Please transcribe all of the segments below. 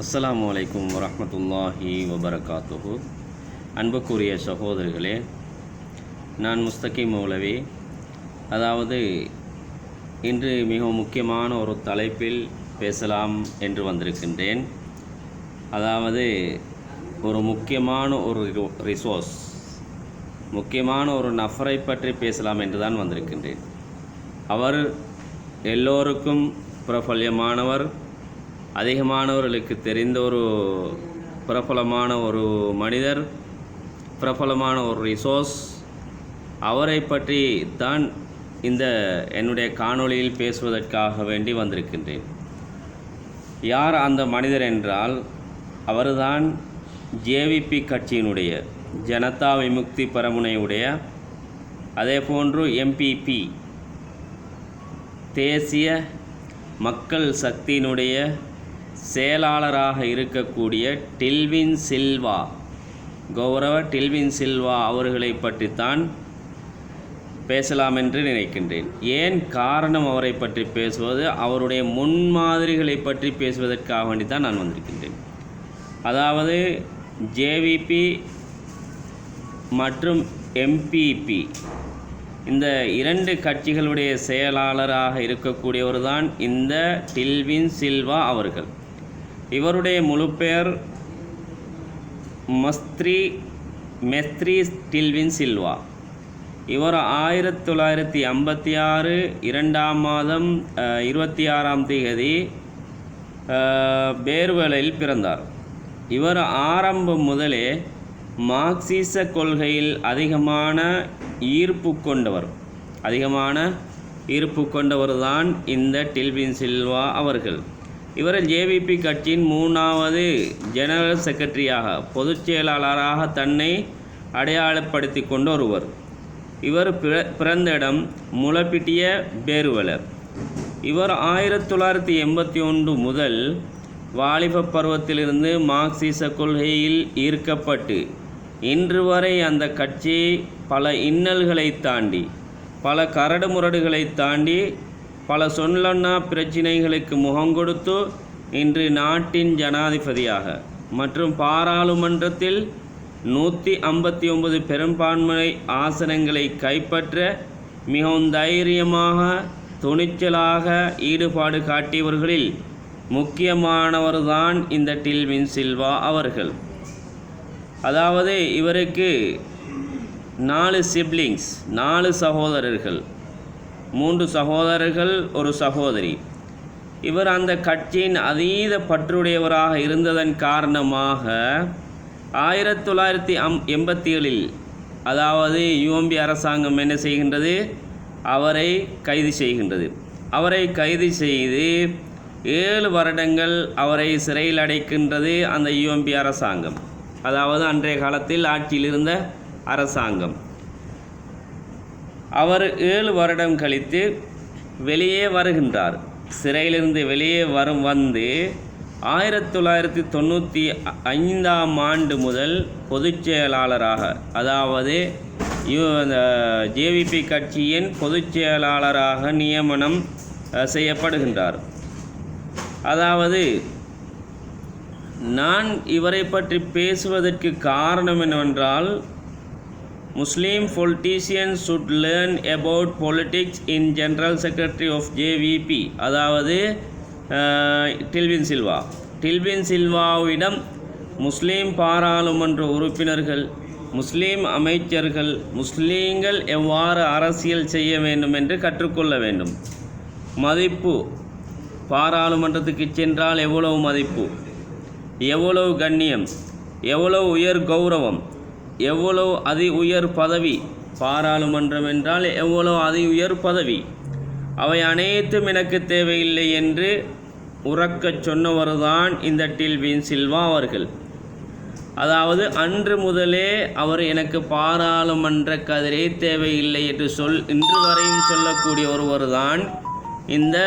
அஸ்ஸலாமு அலைக்கும் வரமத்துல்லாஹி வபரகாத்துஹு. அன்புக்குரிய சகோதரர்களே நான் முஸ்தகி மௌலவி. அதாவது இன்று மிக முக்கியமான ஒரு தலைப்பில் பேசலாம் என்று வந்திருக்கின்றேன். அதாவது ஒரு முக்கியமான ஒரு ரிசோர்ஸ் முக்கியமான ஒரு நஃபரை பற்றி பேசலாம் என்று தான் வந்திருக்கின்றேன். அவர் எல்லோருக்கும் பிரபல்யமானவர். அதிகமானவர்களுக்கு தெரிந்த ஒரு பிரபலமான ஒரு மனிதர் பிரபலமான ஒரு ரிசோர்ஸ் அவரை பற்றி தான் இந்த என்னுடைய காணொளியில் பேசுவதற்காக வேண்டி வந்திருக்கின்றேன். யார் அந்த மனிதர் என்றால் அவர்தான் ஜேவிபி கட்சியினுடைய ஜனதா விமுக்தி பரமுனையுடைய அதே போன்று எம்பிபி தேசிய மக்கள் சக்தியினுடைய செயலாளராக இருக்கக்கூடிய டில்வின் சில்வா. கௌரவ டில்வின் சில்வா அவர்களை பற்றித்தான் பேசலாம் என்று நினைக்கின்றேன். ஏன் காரணம் அவரை பற்றி பேசுவது? அவருடைய முன்மாதிரிகளை பற்றி பேசுவதற்காக வேண்டி தான் நான் வந்திருக்கின்றேன். அதாவது ஜேவிபி மற்றும் எம்பிபி இந்த இரண்டு கட்சிகளுடைய செயலாளராக இருக்கக்கூடியவர் தான் இந்த டில்வின் சில்வா அவர்கள். இவருடைய முழு பெயர் மஸ்த்ரி மெஸ்த்ரி டில்வின் சில்வா. இவர் ஆயிரத்தி தொள்ளாயிரத்தி ஐம்பத்தி ஆறு இரண்டாம் மாதம் இருபத்தி ஆறாம் தேதி பேர்வலையில் பிறந்தார். இவர் ஆரம்பம் முதலே மார்க்சிச கொள்கையில் அதிகமான ஈர்ப்பு கொண்டவர். அதிகமான ஈர்ப்பு கொண்டவர் தான் இந்த டில்வின் சில்வா அவர்கள். இவர் ஜேவிபி கட்சியின் மூணாவது ஜெனரல் செக்ரட்டரியாக பொதுச் செயலாளராக தன்னை அடையாளப்படுத்தி கொண்ட ஒருவர். இவர் பிற பிறந்த இடம் முளப்பிட்டிய பேருவலர். இவர் ஆயிரத்தி தொள்ளாயிரத்தி எண்பத்தி ஒன்று முதல் வாலிப பருவத்திலிருந்து மார்க்சிச கொள்கையில் ஈர்க்கப்பட்டு இன்று வரை அந்த கட்சி பல இன்னல்களை தாண்டி பல கரடுமுரடுகளை தாண்டி பல சொல்லன்னா பிரச்சினைகளுக்கு முகம் கொடுத்து இன்று நாட்டின் ஜனாதிபதியாக. மற்றும் பாராளுமன்றத்தில் நூற்றி ஐம்பத்தி ஒன்பது பெரும்பான்மை ஆசனங்களை கைப்பற்ற மிகவும் தைரியமாக துணிச்சலாக ஈடுபாடு காட்டியவர்களில் முக்கியமானவர்தான் இந்த டில்வின் சில்வா அவர்கள். அதாவது இவருக்கு நாலு சிப்ளிங்ஸ் நாலு சகோதரர்கள். மூன்று சகோதரர்கள் ஒரு சகோதரி. இவர் அந்த கட்சியின் அதீத பற்றுடையவராக இருந்ததன் காரணமாக ஆயிரத்தி தொள்ளாயிரத்தி அம் எண்பத்தி ஏழில் அதாவது யூஎம்பி அரசாங்கம் என்ன செய்கின்றது? அவரை கைது செய்கின்றது. அவரை கைது செய்து ஏழு வருடங்கள் அவரை சிறையில் அடைக்கின்றது அந்த யூஎம்பி அரசாங்கம். அதாவது அன்றைய காலத்தில் ஆட்சியில் இருந்த அரசாங்கம். அவர் ஏழு வருடம் கழித்து வெளியே வருகின்றார். சிறையிலிருந்து வெளியே வரும் வந்து ஆயிரத்தி தொள்ளாயிரத்தி தொண்ணூற்றி ஐந்தாம் ஆண்டு முதல் பொதுச் செயலாளராக அதாவது அந்த ஜேவிபி கட்சியின் பொதுச் செயலாளராக நியமனம் செய்யப்படுகின்றார். அதாவது நான் இவரை பற்றி பேசுவதற்கு காரணம் என்னவென்றால் Muslim politicians should learn about politics in general secretary of JVP அதாவது டில்வின் சில்வா டில்வின் சில்வாவிடம் முஸ்லீம் பாராளுமன்ற உறுப்பினர்கள் முஸ்லீம் அமைச்சர்கள் முஸ்லீம்கள் எவ்வாறு அரசியல் செய்ய வேண்டும் என்று கற்றுக்கொள்ள வேண்டும். மதிப்பு. பாராளுமன்றத்துக்கு சென்றால் எவ்வளவு மதிப்பு? எவ்வளவு கண்ணியம்? எவ்வளவு உயர் கௌரவம்? எவ்வளவு அதி உயர் பதவி? பாராளுமன்றம் என்றால் எவ்வளவு அதி உயர் பதவி? அவை அனைத்தும் எனக்கு தேவையில்லை என்று உறக்கச் சொன்னவர்தான் இந்த டில்வின் சில்வா அவர்கள். அதாவது அன்று முதலே அவர் எனக்கு பாராளுமன்ற கதிரே தேவையில்லை என்று சொல் இன்று வரையும் சொல்லக்கூடிய ஒருவர் தான் இந்த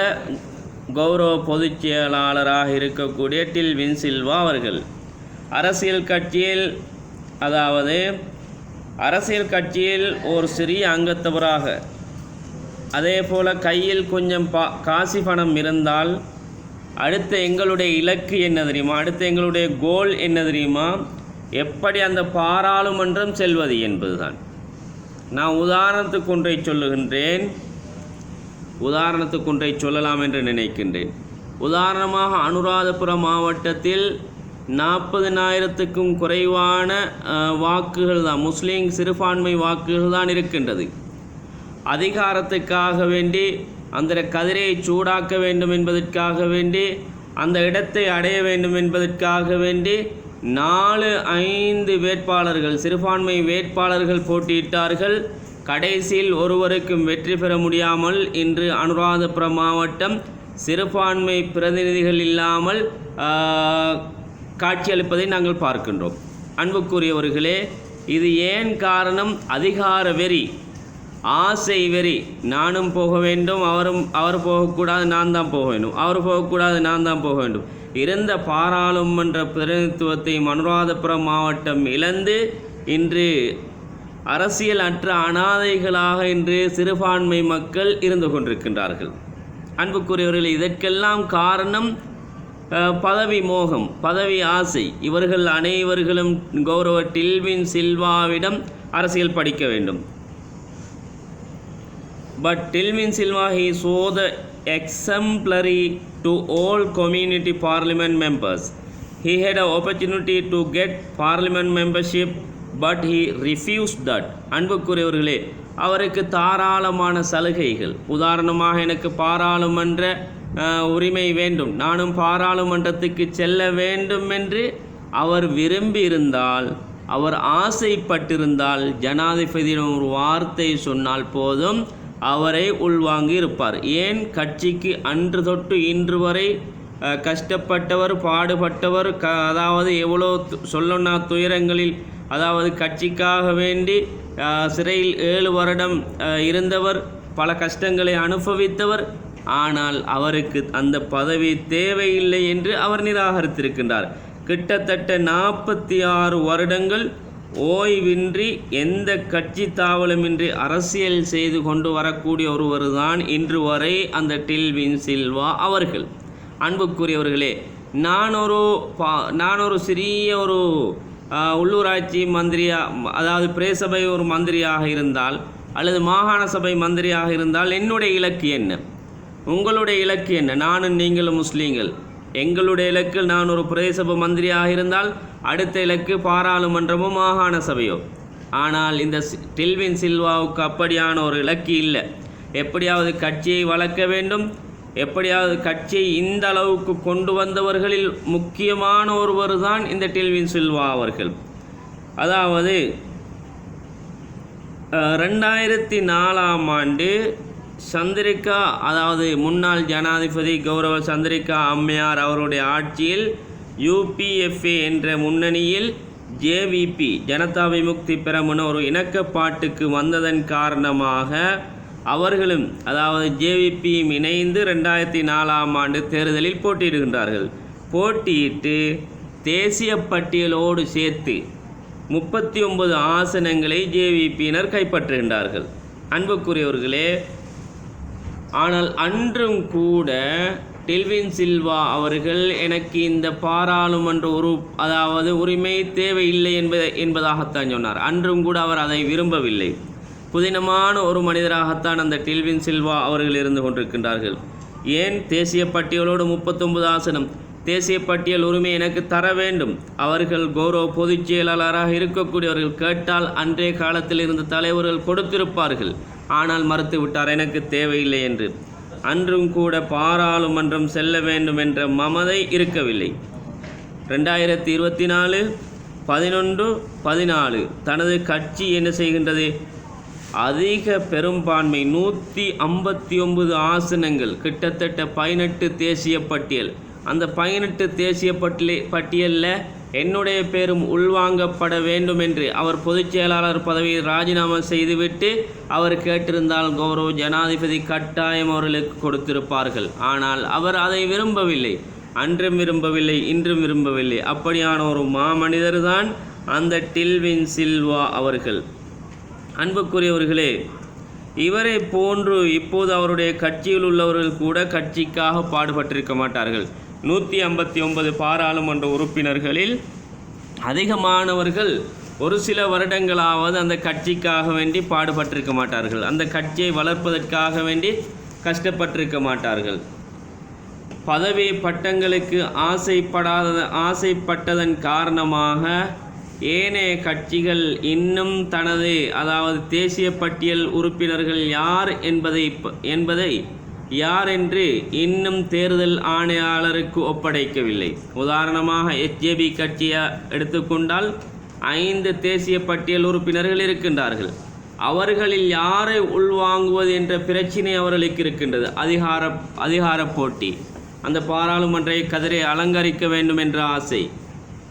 கௌரவ பொதுச் செயலாளராக இருக்கக்கூடிய டில்வின் சில்வா அவர்கள். அரசியல் கட்சியில் அதாவது அரசியல் கட்சியில் ஒரு சிறிய அங்கத்தவராக அதே போல் கையில் கொஞ்சம் பா காசி பணம் இருந்தால் அடுத்த எங்களுடைய இலக்கு என்ன தெரியுமா? அடுத்த எங்களுடைய கோல் என்ன தெரியுமா? எப்படி அந்த பாராளுமன்றம் செல்வது என்பதுதான். நான் உதாரணத்துக்கு ஒன்றை சொல்லுகின்றேன். உதாரணத்துக்கு ஒன்றை சொல்லலாம் என்று நினைக்கின்றேன். உதாரணமாக அனுராதபுரம் மாவட்டத்தில் நாற்பதினாயிரத்துக்கும் குறைவான வாக்குகள் தான் முஸ்லீம் சிறுபான்மை வாக்குகள் தான் இருக்கின்றது. அதிகாரத்துக்காக வேண்டி அந்த கதிரை சூடாக்க வேண்டும் என்பதற்காக வேண்டி அந்த இடத்தை அடைய வேண்டும் என்பதற்காக வேண்டி நாலு ஐந்து வேட்பாளர்கள் சிறுபான்மை வேட்பாளர்கள் போட்டியிட்டார்கள். கடைசியில் ஒருவருக்கும் வெற்றி பெற முடியாமல் இன்று அனுராதபுரம் மாவட்டம் சிறுபான்மை பிரதிநிதிகள் இல்லாமல் காட்சியளிப்பதை நாங்கள் பார்க்கின்றோம். அன்புக்குரியவர்களே இது ஏன் காரணம்? அதிகார வெறி ஆசை வெறி. நானும் போக வேண்டும் அவரும் அவர் போகக்கூடாது நான் தான் போக வேண்டும். அவர் போகக்கூடாது நான் தான் போக வேண்டும். இருந்த பாராளுமன்ற பிரதிநிதித்துவத்தை அனுராதபுரம் மாவட்டம் இழந்து இன்று அரசியல் அற்ற அனாதைகளாக இன்று சிறுபான்மை மக்கள் இருந்து கொண்டிருக்கின்றார்கள். அன்புக்குரியவர்கள் இதற்கெல்லாம் காரணம் பதவி மோகம் பதவி ஆசை இவர்கள் அனைவர்களும் கௌரவ டில்வின் சில்வாவிடம் அரசியல் படிக்க வேண்டும் but Tilvin Silva he show the exemplary to all community parliament members he had a opportunity to get parliament membership but he refuse that அன்புக்குரியவர்களே அவருக்கு தாராளமான சலுகைகள் உதாரணமாக எனக்கு பாராளுமன்ற உரிமை வேண்டும். நானும் பாராளுமன்றத்துக்கு செல்ல வேண்டும் என்று அவர் விரும்பியிருந்தால் அவர் ஆசைப்பட்டிருந்தால் ஜனாதிபதியிடம் ஒரு வார்த்தை சொன்னால் போதும் அவரை உள்வாங்கி இருப்பார் ஏன்? கட்சிக்கு அன்று தொட்டு இன்று வரை கஷ்டப்பட்டவர் பாடுபட்டவர் க அதாவது எவ்வளோ து- சொல்லொன்னா துயரங்களில் அதாவது கட்சிக்காக வேண்டி சிறையில் ஏழு வருடம் இருந்தவர் பல கஷ்டங்களை அனுபவித்தவர் ஆனால் அவருக்கு அந்த பதவி தேவையில்லை என்று அவர் நிராகரித்திருக்கின்றார். கிட்டத்தட்ட நாற்பத்தி ஆறு வருடங்கள் ஓய்வின்றி எந்த கட்சி தாவலுமின்றி அரசியல் செய்து கொண்டு வரக்கூடிய ஒருவர் தான் இன்று வரை அந்த டில்வின் சில்வா அவர்கள். அன்புக்குரியவர்களே நான் ஒரு பா நான் ஒரு சிறிய ஒரு உள்ளூராட்சி மந்திரியாக அதாவது பிரேசபை ஒரு மந்திரியாக இருந்தால் அல்லது மாகாண சபை மந்திரியாக இருந்தால் என்னுடைய இலக்கு என்ன? உங்களுடைய இலக்கு என்ன? நானும் நீங்களும் முஸ்லீம்கள். எங்களுடைய இலக்கில் நான் ஒரு பிரதேசபை மந்திரியாக இருந்தால் அடுத்த இலக்கு பாராளுமன்றமோ மாகாண சபையோ. ஆனால் இந்த டில்வின் சில்வாவுக்கு அப்படியான ஒரு இலக்கு இல்லை. எப்படியாவது கட்சியை வளர்க்க வேண்டும். எப்படியாவது கட்சியை இந்த அளவுக்கு கொண்டு வந்தவர்களில் முக்கியமான ஒருவர் தான் இந்த டில்வின் சில்வா அவர்கள். அதாவது ரெண்டாயிரத்தி நாலாம் ஆண்டு சந்திரிகா அதாவது முன்னாள் ஜனாதிபதி கௌரவ சந்திரிகா அம்மையார் அவருடைய ஆட்சியில் யூபிஎஃப்ஏ என்ற முன்னணியில் ஜேவிபி ஜனதா விமுக்தி பெறமுன ஒரு இணக்கப்பாட்டுக்கு வந்ததன் காரணமாக அவர்களும் அதாவது ஜேவிபியும் இணைந்து ரெண்டாயிரத்தி நாலாம் ஆண்டு தேர்தலில் போட்டியிடுகின்றார்கள். போட்டியிட்டு தேசிய பட்டியலோடு சேர்த்து முப்பத்தி ஒன்பது ஆசனங்களை ஜேவிபியினர் கைப்பற்றுகின்றார்கள். அன்புக்குரியவர்களே ஆனால் அன்றும் கூட டெல்வின் சில்வா அவர்கள் எனக்கு இந்த பாராளுமன்ற உரு அதாவது உரிமை தேவையில்லை என்பதை என்பதாகத்தான் சொன்னார். அன்றும் கூட அவர் அதை விரும்பவில்லை. புதினமான ஒரு மனிதராகத்தான் அந்த டில்வின் சில்வா அவர்கள் இருந்து கொண்டிருக்கின்றார்கள். ஏன்? தேசிய பட்டியலோடு முப்பத்தொன்பது ஆசனம். தேசிய பட்டியல் உரிமை எனக்கு தர வேண்டும். அவர்கள் கௌரவ பொதுச் செயலாளராக இருக்கக்கூடியவர்கள் கேட்டால் அன்றைய காலத்தில் இருந்த தலைவர்கள் கொடுத்திருப்பார்கள். ஆனால் மறுத்து விட்டார் எனக்கு தேவையில்லை என்று. அன்றும் கூட பாராளுமன்றம் செல்ல வேண்டும் என்ற மமதை இருக்கவில்லை. ரெண்டாயிரத்தி இருபத்தி நாலு பதினொன்று பதினாலு தனது கட்சி என்ன செய்கின்றது? அதிக பெரும்பான்மை நூற்றி ஐம்பத்தி ஒன்பது ஆசனங்கள் கிட்டத்தட்ட பதினெட்டு தேசிய பட்டியல். அந்த பதினெட்டு தேசிய பட்டியலை பட்டியலில் என்னுடைய பேரும் உள்வாங்கப்பட வேண்டும் என்று அவர் பொதுச் செயலாளர் பதவியை ராஜினாமா செய்துவிட்டு அவர் கேட்டிருந்தால் கௌரவ ஜனாதிபதி கட்டாயம் அவர்களுக்கு கொடுத்திருப்பார்கள். ஆனால் அவர் அதை விரும்பவில்லை. அன்றும் விரும்பவில்லை இன்றும் விரும்பவில்லை. அப்படியான ஒரு மாமனிதர் தான் அந்த டில்வின் சில்வா அவர்கள். அன்புக்குரியவர்களே இவரை போன்று இப்போது அவருடைய கட்சியில் உள்ளவர்கள் கூட கட்சிக்காக பாடுபட்டிருக்க மாட்டார்கள். நூற்றி ஐம்பத்தி ஒன்பது பாராளுமன்ற உறுப்பினர்களில் அதிகமானவர்கள் ஒரு சில வருடங்களாவது அந்த கட்சிக்காக வேண்டி பாடுபட்டிருக்க மாட்டார்கள். அந்த கட்சியை வளர்ப்பதற்காக வேண்டி கஷ்டப்பட்டிருக்க மாட்டார்கள். பதவி பட்டங்களுக்கு ஆசைப்படாத ஆசைப்பட்டதன் காரணமாக ஏனைய கட்சிகள் இன்னும் தனது அதாவது தேசிய பட்டியல் உறுப்பினர்கள் யார் என்பதை ப- என்பதை யார் என்று இன்னும் தேர்தல் ஆணையாளருக்கு ஒப்படைக்கவில்லை. உதாரணமாக எச்ஏபி கட்சியை எடுத்துக்கொண்டால் ஐந்து தேசிய பட்டியல் உறுப்பினர்கள் இருக்கின்றார்கள். அவர்களில் யாரை உள்வாங்குவது என்ற பிரச்சினை அவர்களுக்கு இருக்கின்றது. அதிகார அதிகார போட்டி. அந்த பாராளுமன்ற கதிரை அலங்கரிக்க வேண்டும் என்ற ஆசை.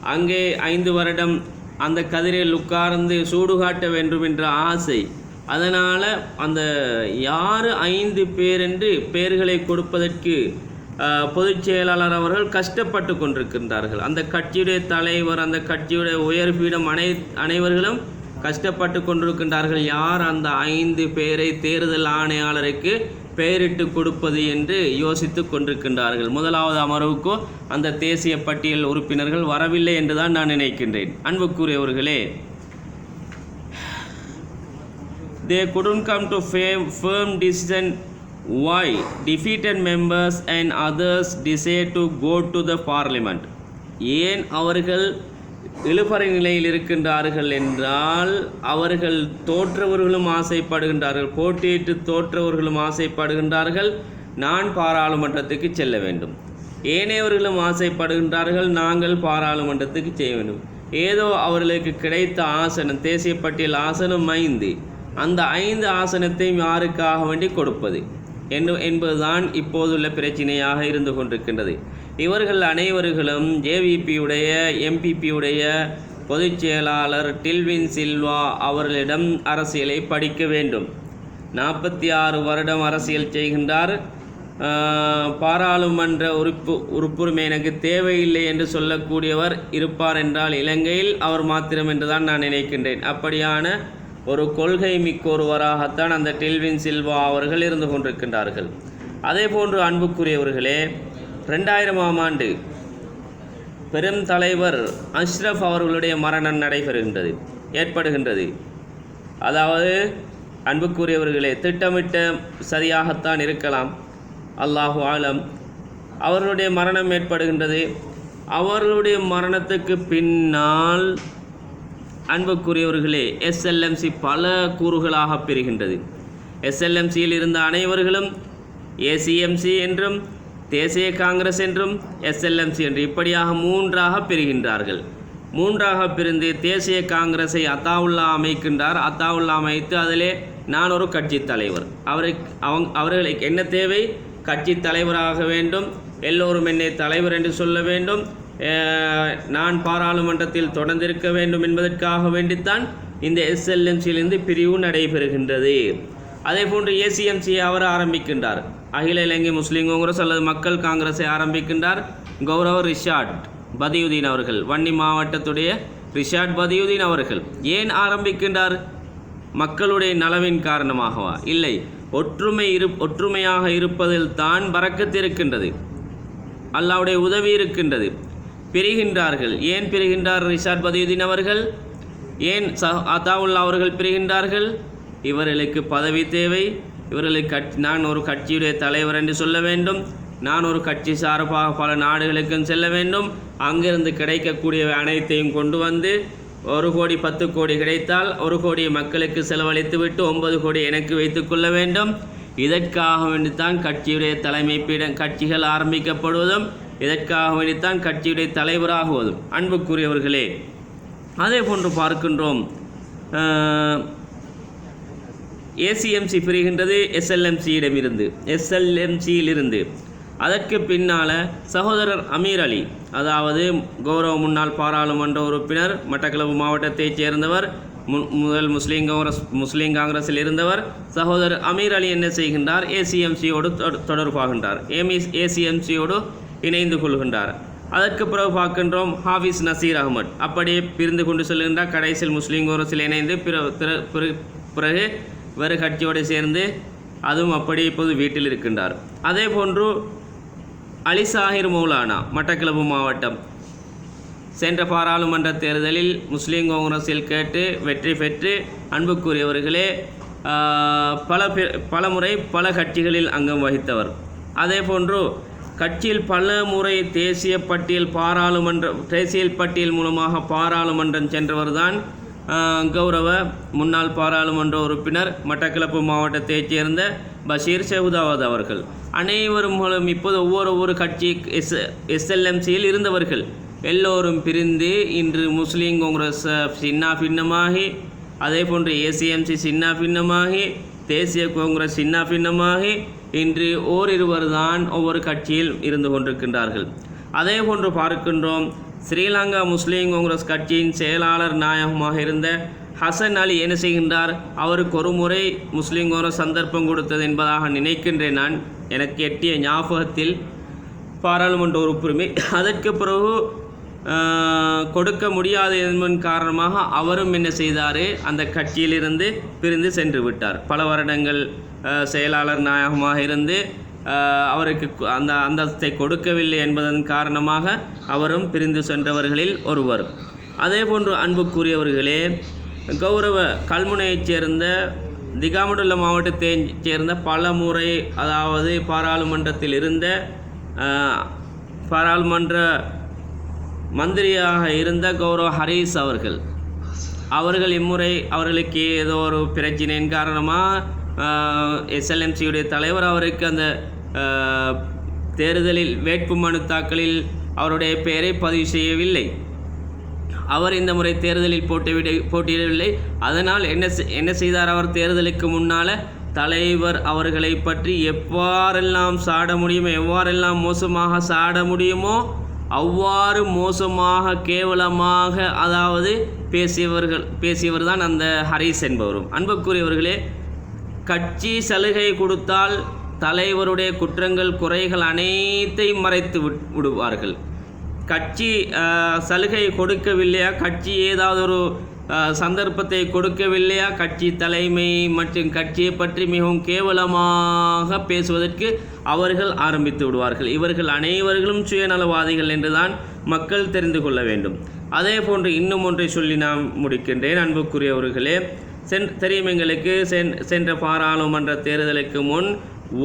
அங்கே ஐந்து வருடம் அந்த கதிரில் உட்கார்ந்து சூடுகாட்ட வேண்டும் என்ற ஆசை. அதனால் அந்த யார் ஐந்து பேர் என்று பெயர்களை கொடுப்பதற்கு பொதுச் செயலாளர் அவர்கள் கஷ்டப்பட்டு கொண்டிருக்கின்றார்கள். அந்த கட்சியுடைய தலைவர் அந்த கட்சியுடைய உயர்பீடம் அனை அனைவர்களும் கஷ்டப்பட்டு கொண்டிருக்கின்றார்கள். யார் அந்த ஐந்து பேரை தேர்தல் ஆணையாளருக்கு பெயரிட்டு கொடுப்பது என்று யோசித்து கொண்டிருக்கின்றார்கள். முதலாவது அமர்வுக்கோ அந்த தேசிய பட்டியல் உறுப்பினர்கள் வரவில்லை என்றுதான் நான் நினைக்கின்றேன். அன்புக்குரியவர்களே they couldn't come to fame firm decision why defeated members and others decide to go to the parliament. ஏன் அவர்கள் இழுபறை நிலையில் இருக்கின்றார்கள் என்றால் அவர்கள் தோற்றவர்களும் ஆசைப்படுகின்றார்கள் போட்டியிட்டு தோற்றவர்களும் ஆசைப்படுகின்றார்கள். நான் பாராளுமன்றத்துக்கு செல்ல வேண்டும். ஏனையவர்களும் ஆசைப்படுகின்றார்கள் நாங்கள் பாராளுமன்றத்துக்கு செய்ய வேண்டும். ஏதோ அவர்களுக்கு கிடைத்த ஆசனம் தேசிய பட்டியல் ஆசனம் ஐந்து. அந்த ஐந்து ஆசனத்தையும் யாருக்காக வேண்டி கொடுப்பது? என் என்பதுதான் இப்போதுள்ள பிரச்சனையாக இருந்து கொண்டிருக்கின்றது. இவர்கள் அனைவர்களும் ஜேவிபியுடைய எம்பிபியுடைய பொதுச் செயலாளர் டில்வின் சில்வா அவர்களிடம் அரசியலை படிக்க வேண்டும். நாற்பத்தி ஆறு வருடம் அரசியல் செய்கின்றார். பாராளுமன்ற உறுப்பு உறுப்புரிமை எனக்கு தேவையில்லை என்று சொல்லக்கூடியவர் இருப்பார் என்றால் இலங்கையில் அவர் மாத்திரம் என்றுதான் நான் நினைக்கின்றேன். அப்படியான ஒரு கொள்கை மிக்க ஒருவராகத்தான் அந்த டில்வின் சில்வா அவர்கள் இருந்து கொண்டிருக்கின்றார்கள். அதே போன்று அன்புக்குரியவர்களே ரெண்டாயிரமாம் ஆண்டு பெரும் தலைவர் அஷ்ரஃப் அவர்களுடைய மரணம் நடைபெறுகின்றது ஏற்படுகின்றது. அதாவது அன்புக்குரியவர்களே திட்டமிட்ட சரியாகத்தான் இருக்கலாம். அல்லாஹு ஆலம் அவர்களுடைய மரணம் ஏற்படுகின்றது. அவர்களுடைய மரணத்துக்கு பின்னால் அன்புக்குரியவர்களே எஸ்எல்எம்சி பல கூறுகளாக பிரிகின்றது. எஸ்எல்எம்சியில் இருந்த அனைவர்களும் ஏசிஎம்சி என்றும் தேசிய காங்கிரஸ் என்றும் எஸ்எல்எம்சி என்று இப்படியாக மூன்றாக பிரிகின்றார்கள். மூன்றாக பிரிந்து தேசிய காங்கிரஸை அத்தாவுல்லா அமைக்கின்றார். அத்தாவுல்லா அமைத்து அதிலே நான் ஒரு கட்சி தலைவர். அவரை அவங்க அவர்களுக்கு என்ன தேவை? கட்சி தலைவராக வேண்டும். எல்லோரும் என்னை தலைவர் என்று சொல்ல வேண்டும். நான் பாராளுமன்றத்தில் தொடர்ந்திருக்க வேண்டும் என்பதற்காக வேண்டித்தான் இந்த எஸ்எல்எம்சியிலிருந்து பிரிவு நடைபெறுகின்றது. அதே போன்று ஏசிஎம்சியை அவர் ஆரம்பிக்கின்றார். அகில இலங்கை முஸ்லீம் காங்கிரஸ் அல்லது மக்கள் காங்கிரஸை ஆரம்பிக்கின்றார் கௌரவ ரிஷாட் பதியுதீன் அவர்கள் வன்னி மாவட்டத்துடைய ரிஷாட் பதியுதீன் அவர்கள். ஏன் ஆரம்பிக்கின்றார்? மக்களுடைய நலவின் காரணமாகவா? இல்லை. ஒற்றுமை இரு ஒற்றுமையாக இருப்பதில் தான் பறக்கத்திருக்கின்றது. அல்லாவுடைய உதவி இருக்கின்றது. பிரிகின்றார்கள். ஏன் பிரிகின்றார்? ரிஷாட் பதியுதீன் அவர்கள்? ஏன் ச அதாவுல்லா அவர்கள் பிரிகின்றார்கள்? இவர்களுக்கு பதவி தேவை. இவர்களுக்கு கட்சி நான் ஒரு கட்சியுடைய தலைவர் என்று சொல்ல வேண்டும். நான் ஒரு கட்சி சார்பாக பல நாடுகளுக்கும் செல்ல வேண்டும். அங்கிருந்து கிடைக்கக்கூடிய அனைத்தையும் கொண்டு வந்து ஒரு கோடி பத்து கோடி கிடைத்தால் ஒரு கோடி மக்களுக்கு செலவழித்து விட்டு ஒன்பது கோடி எனக்கு வைத்துக்கொள்ள வேண்டும். இதற்காக வேண்டித்தான் கட்சியுடைய தலைமை பீடம் கட்சிகள் ஆரம்பிக்கப்படுவதும் இதற்காக வேண்டித்தான் கட்சியுடைய தலைவராகுவதும் அன்புக்குரியவர்களே. அதே போன்று பார்க்கின்றோம் ஏசிஎம்சி பிரிகின்றது எஸ்எல்எம்சியிடமிருந்து எஸ்எல்எம்சியிலிருந்து அதற்கு பின்னால் சகோதரர் அமீர் அலி அதாவது கௌரவ முன்னாள் பாராளுமன்ற உறுப்பினர் மட்டக்களப்பு மாவட்டத்தைச் சேர்ந்தவர் மு- முதல் முஸ்லீம் காங்கிரஸ் முஸ்லீம் காங்கிரஸில் இருந்தவர் சகோதரர் அமீர் அலி என்ன செய்கின்றார்? ஏசிஎம்சியோடு தொடர்பாகின்றார். ஏமி ஏசிஎம்சியோடு இணைந்து கொள்கின்றார். அதற்கு பிறகு பார்க்கின்றோம் ஹாஃபிஸ் நசீர் அகமது. அப்படியே பிரிந்து கொண்டு செல்கின்றார். கடைசியில் முஸ்லீம் காங்கிரஸில் இணைந்து பிற பிற- பிறகு வேறு கட்சியோடு சேர்ந்து அதுவும் அப்படி இப்போது வீட்டில் இருக்கின்றார். அதே போன்று அலி சாஹிர் மௌலானா மட்டக்களப்பு மாவட்டம் சென்ற பாராளுமன்ற தேர்தலில் முஸ்லீம் காங்கிரஸில் கேட்டு வெற்றி பெற்று அன்புக்குரியவர்களே பல பல முறை பல கட்சிகளில் அங்கம் வகித்தவர். அதே போன்று கட்சியில் பல முறை தேசிய பட்டியல் பாராளுமன்ற தேசிய பட்டியல் மூலமாக பாராளுமன்றம் சென்றவர்தான் தான் கௌரவ முன்னாள் பாராளுமன்ற உறுப்பினர் மட்டக்களப்பு மாவட்டத்தைச் சேர்ந்த பஷீர் ஷெஹுதாவத் அவர்கள். அனைவரும் மூலம் இப்போது ஒவ்வொரு ஒவ்வொரு கட்சி எஸ் எஸ்எல்எம்சியில் இருந்தவர்கள். எல்லோரும் பிரிந்து இன்று முஸ்லீம் காங்கிரஸ் சின்னா பின்னமாகி அதே போன்று ஏசிஎம்சி சின்னா பின்னமாகி தேசிய காங்கிரஸ் சின்னா பின்னமாகி இன்று ஓரிருவர் தான் ஒவ்வொரு கட்சியில் இருந்து கொண்டிருக்கின்றார்கள். அதே போன்று பார்க்கின்றோம் ஸ்ரீலங்கா முஸ்லீம் காங்கிரஸ் கட்சியின் செயலாளர் நாயகமாக இருந்த ஹசன் அலி என்ன செய்கின்றார்? அவருக்கு ஒரு முறை முஸ்லீம் காங்கிரஸ் சந்தர்ப்பம் கொடுத்தது என்பதாக நினைக்கின்றேன் நான். எனக்கு எட்டிய ஞாபகத்தில் பாராளுமன்ற உறுப்புரிமை. அதற்கு பிறகு கொடுக்க முடியாது என்பதன் காரணமாக அவரும் என்ன செய்தார்? அந்த கட்சியிலிருந்து பிரிந்து சென்று விட்டார். பல வருடங்கள் செயலாளர் நாயகமாக இருந்து அவருக்கு அந்த அந்தஸ்தை கொடுக்கவில்லை என்பதன் காரணமாக அவரும் பிரிந்து சென்றவர்களில் ஒருவர். அதே போன்று அன்புக்குரியவர்களே கௌரவ கல்முனையைச் சேர்ந்த திகாமடுள்ள மாவட்டத்தைச் சேர்ந்த பல முறை அதாவது பாராளுமன்றத்தில் இருந்த பாராளுமன்ற மந்திரியாக இருந்த கௌரவ ஹரீஸ் அவர்கள். அவர்கள் இம்முறை அவர்களுக்கு ஏதோ ஒரு பிரச்சனையின் காரணமாக எஸ்எல்எம்சியுடைய தலைவர் அவருக்கு அந்த தேர்தலில் தேர்தலில் வேட்புமனு தாக்கலில் அவருடைய பெயரை பதிவு செய்யவில்லை. அவர் இந்த முறை தேர்தலில் போட்டிவிட போட்டியிடவில்லை. அதனால் என்ன என்ன செய்தார் அவர் தேர்தலுக்கு முன்னால்? தலைவர் அவர்களை பற்றி எவ்வாறெல்லாம் சாட முடியுமோ எவ்வாறெல்லாம் மோசமாக சாட முடியுமோ அவ்வாறு மோசமாக கேவலமாக அதாவது பேசியவர்கள் பேசியவர் தான் அந்த ஹரிஸ் என்பவரும். அன்புக்குரியவர்களே கட்சி சலுகை கொடுத்தால் தலைவருடைய குற்றங்கள் குறைகள் அனைத்தையும் மறைத்து விடுவார்கள். கட்சி சலுகை கொடுக்கவில்லையா? கட்சி ஏதாவது ஒரு சந்தர்ப்பத்தை கொடுக்கவில்லையா? கட்சி தலைமை மற்றும் கட்சியை பற்றி மிகவும் கேவலமாக பேசுவதற்கு அவர்கள் ஆரம்பித்து விடுவார்கள். இவர்கள் அனைவர்களும் சுயநலவாதிகள் என்றுதான் மக்கள் தெரிந்து கொள்ள வேண்டும். அதே போன்று இன்னும் ஒன்றை சொல்லி நான் முடிக்கின்றேன். அன்புக்குரியவர்களே சென் தெரியும் எங்களுக்கு சென் சென்ற பாராளுமன்ற தேர்தலுக்கு முன்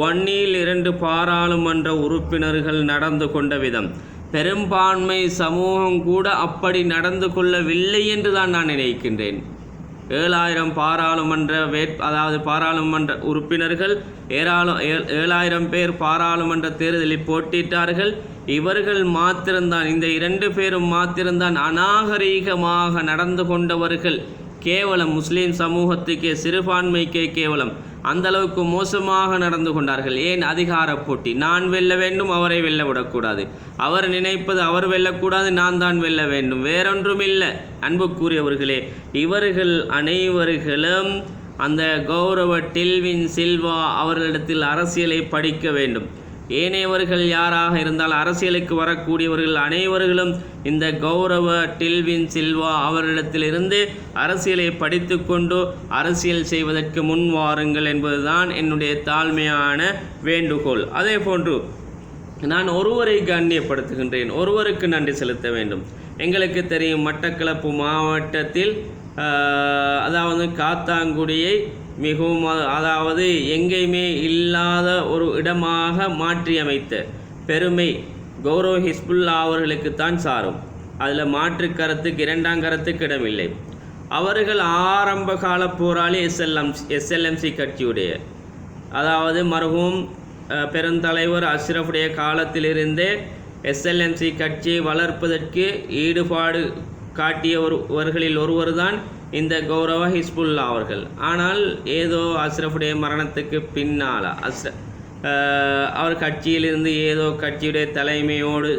ஒன்னில் இரண்டு பாராளுமன்ற உறுப்பினர்கள் நடந்து கொண்ட விதம். பெரும்பான்மை சமூகம் கூட அப்படி நடந்து கொள்ளவில்லை என்று தான் நான் நினைக்கின்றேன். ஏழாயிரம் பாராளுமன்ற வேட் அதாவது பாராளுமன்ற உறுப்பினர்கள் ஏராளம் ஏழாயிரம் பேர் பாராளுமன்ற தேர்தலில் போட்டியிட்டார்கள். இவர்கள் மாத்திரம்தான் இந்த இரண்டு பேரும் மாத்திரம்தான் அநாகரீகமாக நடந்து கொண்டவர்கள். கேவலம் முஸ்லீம் சமூகத்துக்கே சிறுபான்மைக்கே கேவலம். அந்த அளவுக்கு மோசமாக நடந்து கொண்டார்கள். ஏன்? அதிகார போட்டி. நான் வெல்ல வேண்டும் அவரை வெல்ல விடக்கூடாது. அவர் நினைப்பது அவர் வெல்லக்கூடாது நான் தான் வெல்ல வேண்டும். வேறொன்றும் இல்லை அன்புக்குரியவர்களே இவர்கள் அனைவர்களும் அந்த கௌரவ டில்வின் சில்வா அவர்களிடத்தில் அரசியலை படிக்க வேண்டும். ஏனையவர்கள் யாராக இருந்தால் அரசியலுக்கு வரக்கூடியவர்கள் அனைவர்களும் இந்த கௌரவ டில்வின் சில்வா அவரிடத்திலிருந்து அரசியலை படித்துக்கொண்டு அரசியல் செய்வதற்கு முன் வாருங்கள் என்பதுதான் என்னுடைய தாழ்மையான வேண்டுகோள். அதே போன்று நான் ஒருவரை கண்ணியப்படுத்துகின்றேன். ஒருவருக்கு நன்றி செலுத்த வேண்டும். எங்களுக்கு தெரியும் மட்டக்களப்பு மாவட்டத்தில் அதாவது காத்தாங்குடியை மிகவும் அதாவது எங்கேயுமே இல்லாத ஒரு இடமாக மாற்றியமைத்த பெருமை கௌரவ ஹிஸ்புல்லா அவர்களுக்குத்தான் சாரும். அதில் மாற்று கருத்துக்கு இரண்டாம் கருத்துக்கு இடமில்லை. அவர்கள் ஆரம்ப கால போராளி எஸ்எல்எம் எஸ்எல்எம்சி கட்சியுடைய. அதாவது மருகும் பெருந்தலைவர் அஷ்ரஃபுடைய காலத்திலிருந்தே எஸ்எல்எம்சி கட்சியை வளர்ப்பதற்கு ஈடுபாடு காட்டியவர்களில் ஒருவர் தான் இந்த கௌரவ ஹிஸ்புல்லா அவர்கள். ஆனால் ஏதோ அஸ்ரஃபுடைய மரணத்துக்கு பின்னால் அஸ்ர அவர் கட்சியிலிருந்து ஏதோ கட்சியுடைய தலைமையோடு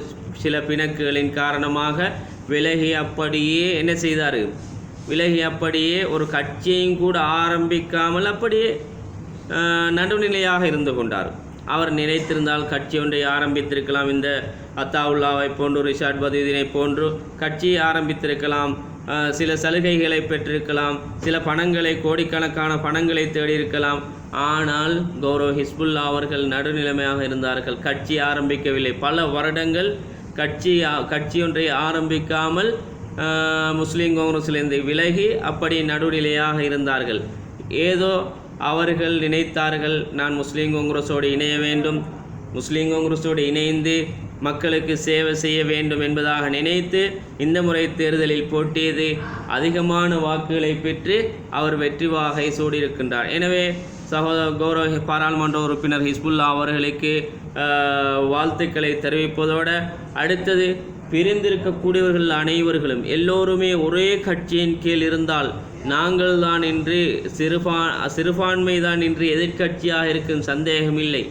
சில பிணக்குகளின் காரணமாக விலகி அப்படியே என்ன செய்தார்? விலகி அப்படியே ஒரு கட்சியையும் கூட ஆரம்பிக்காமல் அப்படியே நடுநிலையாக இருந்து கொண்டார். அவர் நினைத்திருந்தால் கட்சி ஒன்றை ஆரம்பித்திருக்கலாம். இந்த அத்தாவுல்லாவை போன்று ரிஷாட் பதீதினை போன்று கட்சியை ஆரம்பித்திருக்கலாம். சில சலுகைகளை பெற்றிருக்கலாம் சில பணங்களை கோடிக்கணக்கான பணங்களை தேடியிருக்கலாம். ஆனால் கௌரவ ஹிஸ்புல்லா அவர்கள் நடுநிலைமையாக இருந்தார்கள். கட்சி ஆரம்பிக்கவில்லை. பல வருடங்கள் கட்சி கட்சி ஒன்றை ஆரம்பிக்காமல் முஸ்லீம் காங்கிரஸிலிருந்து விலகி அப்படி நடுநிலையாக இருந்தார்கள். ஏதோ அவர்கள் நினைத்தார்கள் நான் முஸ்லீம் காங்கிரஸோடு இணைய வேண்டும். முஸ்லீம் காங்கிரஸோடு இணைந்து மக்களுக்கு சேவை செய்ய வேண்டும் என்பதாக நினைத்து இந்த முறை தேர்தலில் போட்டியது அதிகமான வாக்குகளை பெற்று அவர் வெற்றி வாகை சூடியிருக்கின்றார். எனவே சகோதர கௌரவ பாராளுமன்ற உறுப்பினர் ஹிஸ்புல்லா அவர்களுக்கு வாழ்த்துக்களை தெரிவிப்பதோடு அடுத்தது பிரிந்திருக்கக்கூடியவர்கள் அனைவர்களும் எல்லோருமே ஒரே கட்சியின் கீழ் இருந்தால் நாங்கள் தான் இன்று சிறுபா சிறுபான்மை தான் இன்று எதிர்க்கட்சியாக இருக்கும் சந்தேகமில்லை.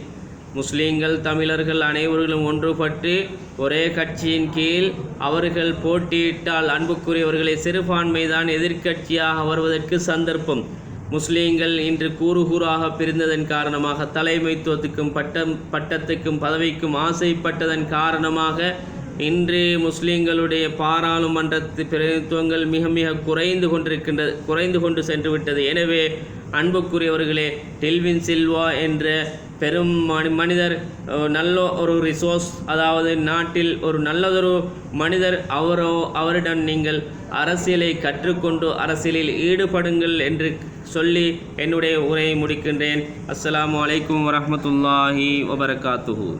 முஸ்லீம்கள் தமிழர்கள் அனைவர்களும் ஒன்றுபட்டு ஒரே கட்சியின் கீழ் அவர்கள் போட்டியிட்டால் அன்புக்குரியவர்களை சிறுபான்மைதான் எதிர்க்கட்சியாக வருவதற்கு சந்தர்ப்பம். முஸ்லீம்கள் இன்று கூறு கூறாக பிரிந்ததன் காரணமாக தலைமைத்துவத்துக்கும் பட்டம் பட்டத்துக்கும் பதவிக்கும் ஆசைப்பட்டதன் காரணமாக இன்று முஸ்லீம்களுடைய பாராளுமன்றத்து பிரதிநிதித்துவங்கள் மிக மிக குறைந்து கொண்டிருக்கின்றது குறைந்து கொண்டு சென்று விட்டது எனவே அன்புக்குரியவர்களே டெல்வின் சில்வா என்ற பெரும் மனி மனிதர் நல்ல ஒரு ரிசோர்ஸ் அதாவது நாட்டில் ஒரு நல்லதொரு மனிதர் அவரோ அவரிடம் நீங்கள் அரசியலை கற்றுக்கொண்டு அரசியலில் ஈடுபடுங்கள் என்று சொல்லி என்னுடைய உரையை முடிக்கின்றேன். அஸ்லாம் அலைக்கும் வரமத்துல்லாஹி வபரகாத்துஹு.